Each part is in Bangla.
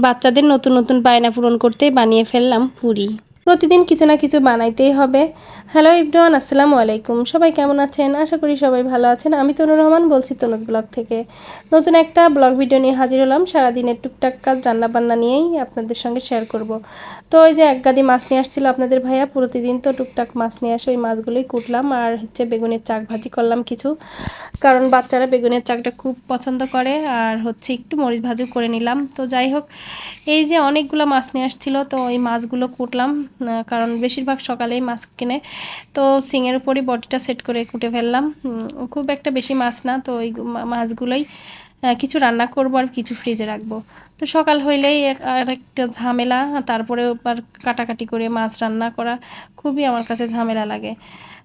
বাচ্চাদের নতুন নতুন বায়না পূরণ করতে বানিয়ে ফেললাম পুরি। প্রতিদিন কিছু না কিছু বানাইতেই হবে। হ্যালো ইবরান আসসালামু আলাইকুম। সবাই কেমন আছেন? আশা করি সবাই ভালো আছেন। আমি তনু রহমান বলছি তনুদ ব্লগ থেকে। নতুন একটা ব্লগ ভিডিও নিয়ে হাজির হলাম। সারাদিনের টুকটাক কাজ, রান্নাবান্না নিয়েই আপনাদের সঙ্গে শেয়ার করব। তো ওই যে এক গাদি মাছ নিয়ে আসছিল আপনাদের ভাইয়া, প্রতিদিন তো টুকটাক মাছ নিয়ে আসে, ওই মাছগুলোই কুটলাম। আর হচ্ছে বেগুনের চাক ভাজি করলাম কিছু। কারণ বাচ্চারা বেগুনের চাকটা খুব পছন্দ করে। আর হচ্ছে একটু মরিচ ভাজু করে নিলাম। তো যাই হোক, এই যে অনেকগুলো মাছ নিয়ে আসছিল, তো ওই মাছগুলো কুটলাম। কারণ বেশিরভাগ সকালেই মাছ কিনে। তো সিংয়ের উপরই বডিটা সেট করে কুটে ফেললাম। খুব একটা বেশি মাছ না, তো ওই মাছগুলোই কিছু রান্না করব আর কিছু ফ্রিজে রাখব। তো সকাল হইলেই আর একটা ঝামেলা তারপরে আবার কাটাকাটি করে মাছ রান্না করা খুবই আমার কাছে ঝামেলা লাগে।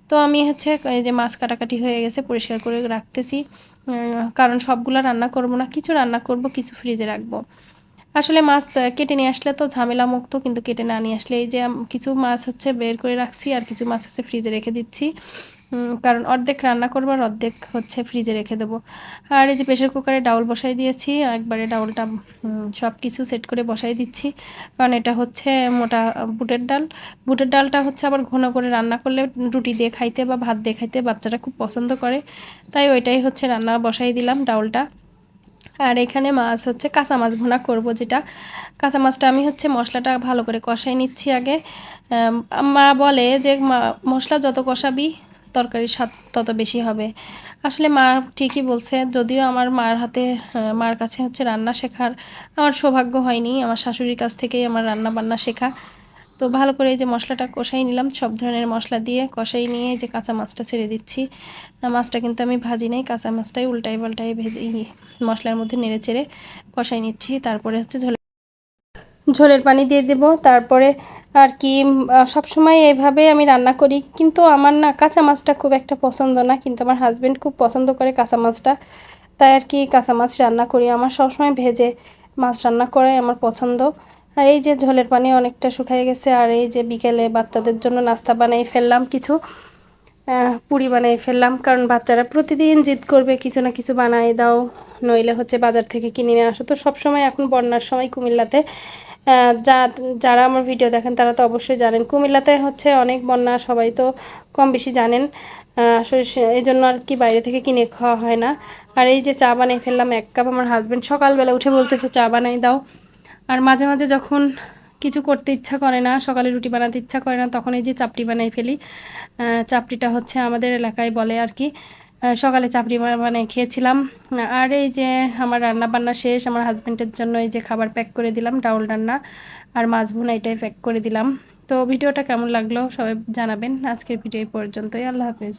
তো আমি হচ্ছে এই যে মাছ কাটাকাটি হয়ে গেছে, পরিষ্কার করে রাখতেছি। কারণ সবগুলো রান্না করব না, কিছু রান্না করব, কিছু ফ্রিজে রাখব। আসলে মাছ কেটে নিয়ে আসলে তো ঝামেলা মুক্ত, কিন্তু কেটে না নিয়ে আসলে এই যে কিছু মাছ হচ্ছে বের করে রাখছি আর কিছু মাছ হচ্ছে ফ্রিজে রেখে দিচ্ছি। কারণ অর্ধেক রান্না করব আর অর্ধেক হচ্ছে ফ্রিজে রেখে দেবো। আর এই যে প্রেশার কুকারে ডাউল বসাই দিয়েছি, একবারে ডাউলটা সব কিছু সেট করে বসাই দিচ্ছি। কারণ এটা হচ্ছে মোটা বুটের ডাল। বুটের ডালটা হচ্ছে আবার ঘন করে রান্না করলে রুটি দিয়ে খাইতে বা ভাত দিয়ে খাইতে বাচ্চারা খুব পছন্দ করে। তাই ওইটাই হচ্ছে রান্না বসাই দিলাম ডাউলটা। আর এখানে মাছ হচ্ছে কাঁচা মাছ ভুনা করব যেটা। কাঁচা মাছটা আমি হচ্ছে মশলাটা ভালো করে কষাই নিচ্ছি আগে। মা বলে যে মশলা যত কষাবি, তরকারির স্বাদ তত বেশি হবে। আসলে মা ঠিকই বলছে, যদিও আমার মার হাতে মার কাছে হচ্ছে রান্না শেখার আমার সৌভাগ্য হয়নি। আমার শাশুড়ির কাছ থেকেই আমার রান্না বান্না শেখা। তো ভালো করে এই যে মশলাটা কষাই নিলাম। সব ধরনের মশলা দিয়ে কষাই নিয়ে যে কাঁচা মাছটা ছেড়ে দিচ্ছি। মাছটা কিন্তু আমি ভাজি নাই, কাঁচা মাছটাই উল্টাই পাল্টাই ভেজে মশলার মধ্যে নেড়ে চেড়ে কষাই নিচ্ছি। তারপরে হচ্ছে ঝোলে ঝোলের পানি দিয়ে দেব। তারপরে আর কি সবসময় এইভাবে আমি রান্না করি। কিন্তু আমার না কাঁচা মাছটা খুব একটা পছন্দ না, কিন্তু আমার হাজব্যান্ড খুব পছন্দ করে কাঁচা মাছটা। তাই আর কি কাঁচা মাছ রান্না করি। আমার সবসময় ভেজে মাছ রান্না করাই আমার পছন্দ। আর এই যে ঝোলের পানি অনেকটা শুকিয়ে গেছে, আর এই যে বিকেলে বাচ্চাদের জন্য নাস্তা বানিয়ে ফেললাম কিছু পুরি বানিয়ে ফেললাম। কারণ বাচ্চারা প্রতিদিন জিদ করবে, কিছু না কিছু বানাই দাও, নইলে হচ্ছে বাজার থেকে কিনে নিয়ে আসো। তো সবসময় এখন বন্যার সময় কুমিল্লাতে যা, যারা আমার ভিডিও দেখেন তারা তো অবশ্যই জানেন, কুমিল্লাতে হচ্ছে অনেক বন্যা, সবাই তো কম বেশি জানেন। আসলে এই জন্য আর কি বাইরে থেকে কিনে খাওয়া হয় না। আর এই যে চা বানিয়ে ফেললাম, এক কাপ আমার হাজব্যান্ড সকালবেলা উঠে বলতেছে, চা বানাই দাও। আর মাঝে মাঝে যখন কিছু করতে ইচ্ছা করে না, সকালে রুটি বানাতে ইচ্ছা করে না, তখন এই যে চাপড়ি বানাই ফেলি। চাপড়িটা হচ্ছে আমাদের এলাকায় বলে আর কি। সকালে চাপড়ি বানাই খেয়েছিলাম। আর এই যে আমার রান্না বান্না শেষ, আমার হাজব্যান্ডের জন্য এই যে খাবার প্যাক করে দিলাম, ডাউল রান্না আর মাছ ভুনা এটাই প্যাক করে দিলাম। তো ভিডিওটা কেমন লাগল সবাই জানাবেন। আজকের ভিডিও এই পর্যন্তই। আল্লাহ হাফেজ।